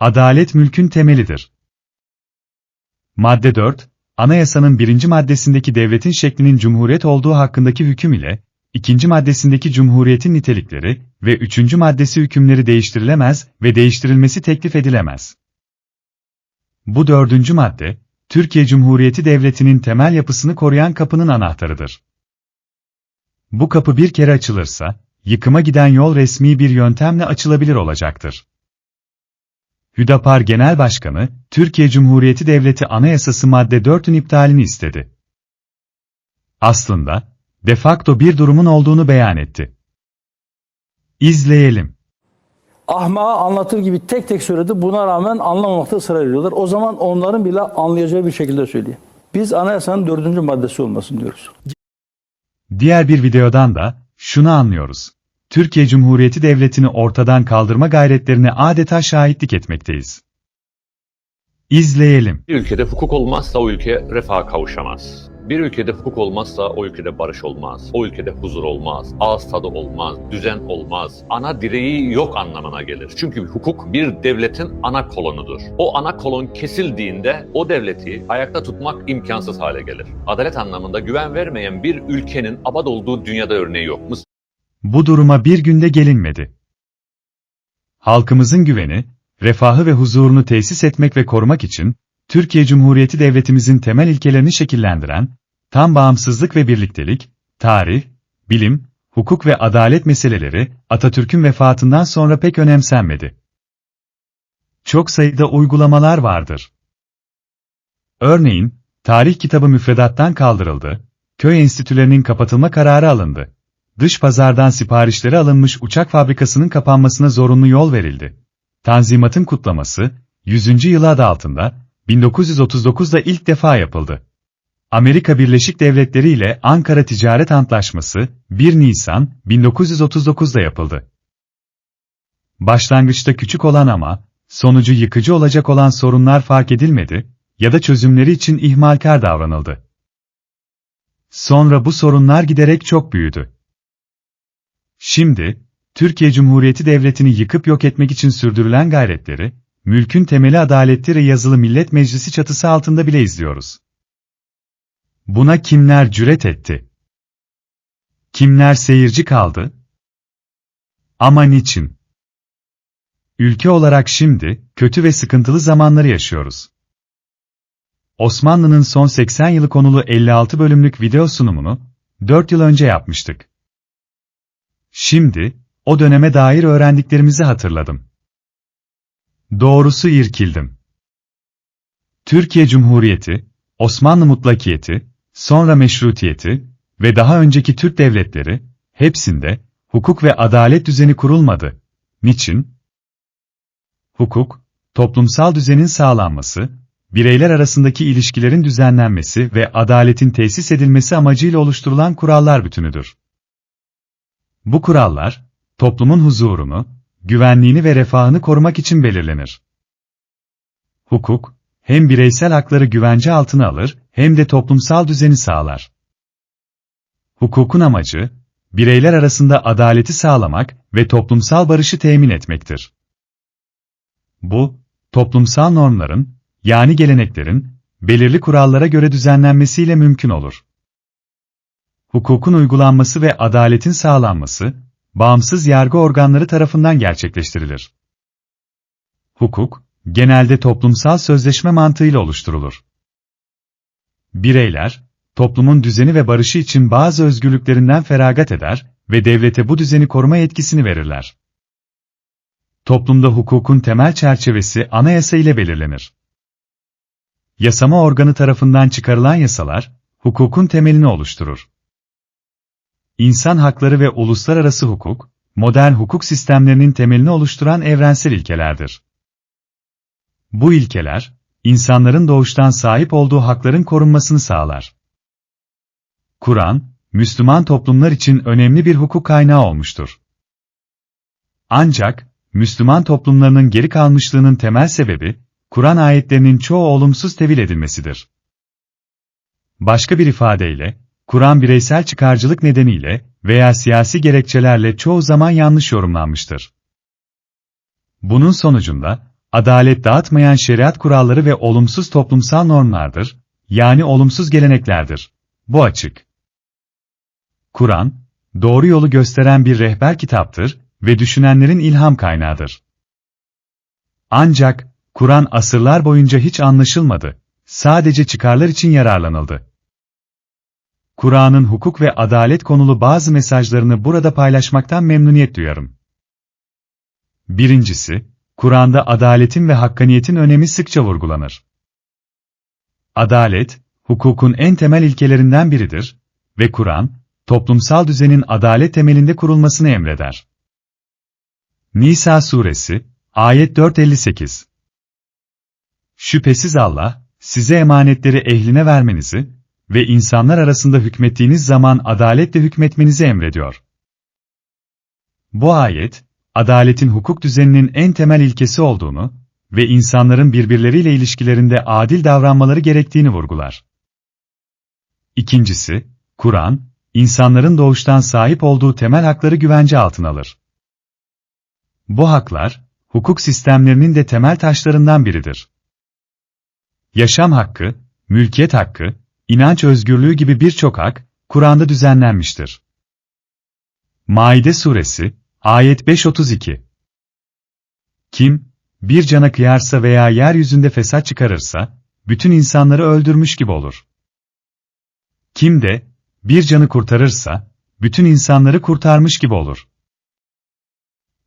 Adalet mülkün temelidir. Madde 4, Anayasanın birinci maddesindeki devletin şeklinin cumhuriyet olduğu hakkındaki hüküm ile, ikinci maddesindeki cumhuriyetin nitelikleri ve üçüncü maddesi hükümleri değiştirilemez ve değiştirilmesi teklif edilemez. Bu dördüncü madde, Türkiye Cumhuriyeti Devleti'nin temel yapısını koruyan kapının anahtarıdır. Bu kapı bir kere açılırsa, yıkıma giden yol resmi bir yöntemle açılabilir olacaktır. Hüdapar Genel Başkanı, Türkiye Cumhuriyeti Devleti Anayasası madde 4'ün iptalini istedi. Aslında, de facto bir durumun olduğunu beyan etti. İzleyelim. ahmağa anlatır gibi tek tek söyledi. Buna rağmen anlamamakta ısrar ediyorlar. O zaman onların bile anlayacağı bir şekilde söyleyeyim. Biz anayasanın dördüncü maddesi olmasın diyoruz. Diğer bir videodan da şunu anlıyoruz. Türkiye Cumhuriyeti Devleti'ni ortadan kaldırma gayretlerine adeta şahitlik etmekteyiz. İzleyelim. Bir ülkede hukuk olmazsa o ülke refaha kavuşamaz. Bir ülkede hukuk olmazsa o ülkede barış olmaz. O ülkede huzur olmaz. Ağız tadı olmaz. Düzen olmaz. Ana direği yok anlamına gelir. Çünkü hukuk bir devletin ana kolonudur. O ana kolon kesildiğinde o devleti ayakta tutmak imkansız hale gelir. Adalet anlamında güven vermeyen bir ülkenin abad olduğu dünyada örneği yok. Bu duruma bir günde gelinmedi. Halkımızın güveni, refahı ve huzurunu tesis etmek ve korumak için, Türkiye Cumhuriyeti Devletimizin temel ilkelerini şekillendiren, tam bağımsızlık ve birliktelik, tarih, bilim, hukuk ve adalet meseleleri, Atatürk'ün vefatından sonra pek önemsenmedi. Çok sayıda uygulamalar vardır. Örneğin, tarih kitabı müfredattan kaldırıldı, köy enstitülerinin kapatılma kararı alındı dış pazardan siparişleri alınmış uçak fabrikasının kapanmasına zorunlu yol verildi. Tanzimat'ın kutlaması, 100. yılı adı altında, 1939'da ilk defa yapıldı. Amerika Birleşik Devletleri ile Ankara Ticaret Antlaşması, 1 Nisan 1939'da yapıldı. Başlangıçta küçük olan ama, sonucu yıkıcı olacak olan sorunlar fark edilmedi ya da çözümleri için ihmalkar davranıldı. Sonra bu sorunlar giderek çok büyüdü. Şimdi, Türkiye Cumhuriyeti Devleti'ni yıkıp yok etmek için sürdürülen gayretleri, mülkün temeli adalettir yazılı Millet Meclisi çatısı altında bile izliyoruz. Buna kimler cüret etti? Kimler seyirci kaldı? Ama niçin? Ülke olarak şimdi, kötü ve sıkıntılı zamanları yaşıyoruz. Osmanlı'nın son 80 yılı konulu 56 bölümlük video sunumunu, 4 yıl önce yapmıştık. Şimdi, o döneme dair öğrendiklerimizi hatırladım. Doğrusu irkildim. Türkiye Cumhuriyeti, Osmanlı mutlakiyeti, sonra meşrutiyeti ve daha önceki Türk devletleri, hepsinde hukuk ve adalet düzeni kurulmadı. Niçin? Hukuk, toplumsal düzenin sağlanması, bireyler arasındaki ilişkilerin düzenlenmesi ve adaletin tesis edilmesi amacıyla oluşturulan kurallar bütünüdür. Bu kurallar, toplumun huzurunu, güvenliğini ve refahını korumak için belirlenir. Hukuk, hem bireysel hakları güvence altına alır, hem de toplumsal düzeni sağlar. Hukukun amacı, bireyler arasında adaleti sağlamak ve toplumsal barışı temin etmektir. Bu, toplumsal normların, yani geleneklerin, belirli kurallara göre düzenlenmesiyle mümkün olur hukukun uygulanması ve adaletin sağlanması, bağımsız yargı organları tarafından gerçekleştirilir. Hukuk, genelde toplumsal sözleşme mantığıyla oluşturulur. Bireyler, toplumun düzeni ve barışı için bazı özgürlüklerinden feragat eder ve devlete bu düzeni koruma yetkisini verirler. Toplumda hukukun temel çerçevesi anayasa ile belirlenir. Yasama organı tarafından çıkarılan yasalar, hukukun temelini oluşturur. İnsan hakları ve uluslararası hukuk, modern hukuk sistemlerinin temelini oluşturan evrensel ilkelerdir. Bu ilkeler, insanların doğuştan sahip olduğu hakların korunmasını sağlar. Kur'an, Müslüman toplumlar için önemli bir hukuk kaynağı olmuştur. Ancak, Müslüman toplumlarının geri kalmışlığının temel sebebi, Kur'an ayetlerinin çoğu olumsuz tevil edilmesidir. Başka bir ifadeyle, Kur'an bireysel çıkarcılık nedeniyle veya siyasi gerekçelerle çoğu zaman yanlış yorumlanmıştır. Bunun sonucunda, adalet dağıtmayan şeriat kuralları ve olumsuz toplumsal normlardır, yani olumsuz geleneklerdir. Bu açık. Kur'an, doğru yolu gösteren bir rehber kitaptır ve düşünenlerin ilham kaynağıdır. Ancak, Kur'an asırlar boyunca hiç anlaşılmadı, sadece çıkarlar için yararlanıldı. Kur'an'ın hukuk ve adalet konulu bazı mesajlarını burada paylaşmaktan memnuniyet duyarım. Birincisi, Kur'an'da adaletin ve hakkaniyetin önemi sıkça vurgulanır. Adalet, hukukun en temel ilkelerinden biridir ve Kur'an, toplumsal düzenin adalet temelinde kurulmasını emreder. Nisa suresi, ayet 458 Şüphesiz Allah, size emanetleri ehline vermenizi ve insanlar arasında hükmettiğiniz zaman adaletle hükmetmenizi emrediyor. Bu ayet, adaletin hukuk düzeninin en temel ilkesi olduğunu ve insanların birbirleriyle ilişkilerinde adil davranmaları gerektiğini vurgular. İkincisi, Kur'an, insanların doğuştan sahip olduğu temel hakları güvence altına alır. Bu haklar, hukuk sistemlerinin de temel taşlarından biridir. Yaşam hakkı, mülkiyet hakkı, inanç özgürlüğü gibi birçok hak, Kur'an'da düzenlenmiştir. Maide suresi, ayet 532 Kim, bir cana kıyarsa veya yeryüzünde fesat çıkarırsa, bütün insanları öldürmüş gibi olur. Kim de, bir canı kurtarırsa, bütün insanları kurtarmış gibi olur.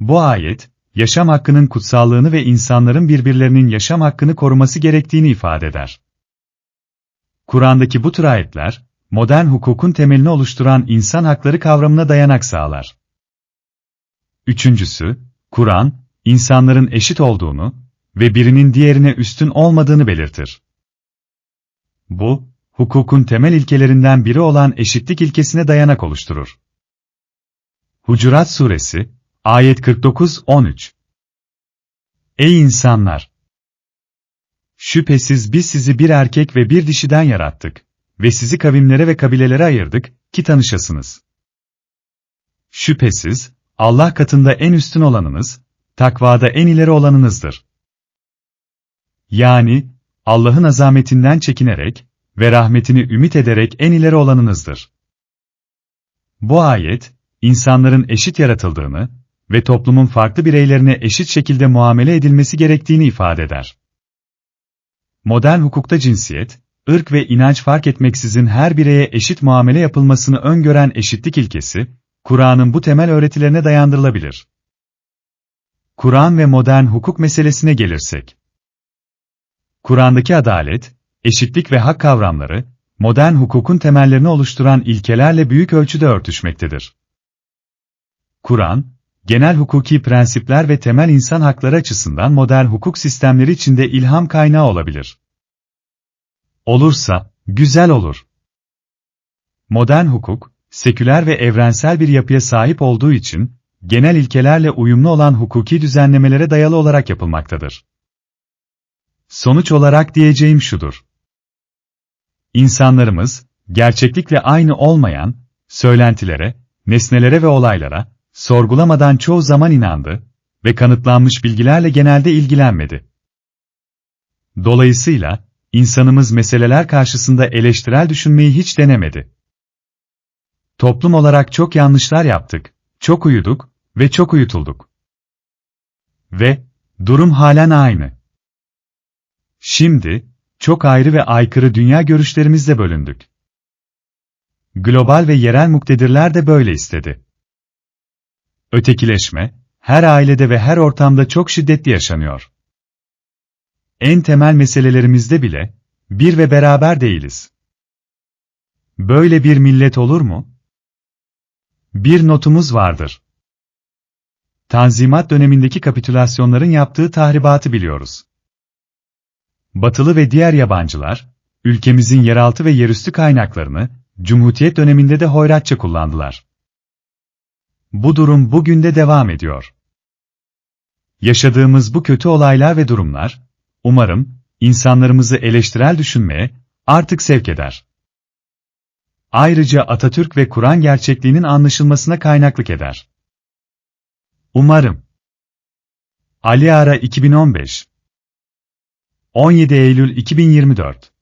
Bu ayet, yaşam hakkının kutsallığını ve insanların birbirlerinin yaşam hakkını koruması gerektiğini ifade eder. Kur'an'daki bu tür ayetler, modern hukukun temelini oluşturan insan hakları kavramına dayanak sağlar. Üçüncüsü, Kur'an, insanların eşit olduğunu ve birinin diğerine üstün olmadığını belirtir. Bu, hukukun temel ilkelerinden biri olan eşitlik ilkesine dayanak oluşturur. Hucurat Suresi, Ayet 49-13 Ey insanlar! Şüphesiz biz sizi bir erkek ve bir dişiden yarattık ve sizi kavimlere ve kabilelere ayırdık ki tanışasınız. Şüphesiz, Allah katında en üstün olanınız, takvada en ileri olanınızdır. Yani, Allah'ın azametinden çekinerek ve rahmetini ümit ederek en ileri olanınızdır. Bu ayet, insanların eşit yaratıldığını ve toplumun farklı bireylerine eşit şekilde muamele edilmesi gerektiğini ifade eder. Modern hukukta cinsiyet, ırk ve inanç fark etmeksizin her bireye eşit muamele yapılmasını öngören eşitlik ilkesi, Kur'an'ın bu temel öğretilerine dayandırılabilir. Kur'an ve modern hukuk meselesine gelirsek. Kur'an'daki adalet, eşitlik ve hak kavramları, modern hukukun temellerini oluşturan ilkelerle büyük ölçüde örtüşmektedir. Kur'an, genel hukuki prensipler ve temel insan hakları açısından modern hukuk sistemleri içinde ilham kaynağı olabilir. Olursa, güzel olur. Modern hukuk, seküler ve evrensel bir yapıya sahip olduğu için, genel ilkelerle uyumlu olan hukuki düzenlemelere dayalı olarak yapılmaktadır. Sonuç olarak diyeceğim şudur. İnsanlarımız, gerçeklikle aynı olmayan, söylentilere, nesnelere ve olaylara, sorgulamadan çoğu zaman inandı ve kanıtlanmış bilgilerle genelde ilgilenmedi. Dolayısıyla, insanımız meseleler karşısında eleştirel düşünmeyi hiç denemedi. Toplum olarak çok yanlışlar yaptık, çok uyuduk ve çok uyutulduk. Ve, durum halen aynı. Şimdi, çok ayrı ve aykırı dünya görüşlerimizle bölündük. Global ve yerel muktedirler de böyle istedi. Ötekileşme, her ailede ve her ortamda çok şiddetli yaşanıyor. En temel meselelerimizde bile, bir ve beraber değiliz. Böyle bir millet olur mu? Bir notumuz vardır. Tanzimat dönemindeki kapitülasyonların yaptığı tahribatı biliyoruz. Batılı ve diğer yabancılar, ülkemizin yeraltı ve yerüstü kaynaklarını, Cumhuriyet döneminde de hoyratça kullandılar. Bu durum bugün de devam ediyor. Yaşadığımız bu kötü olaylar ve durumlar, umarım, insanlarımızı eleştirel düşünmeye, artık sevk eder. Ayrıca Atatürk ve Kur'an gerçekliğinin anlaşılmasına kaynaklık eder. Umarım. Ali Ara 2015 17 Eylül 2024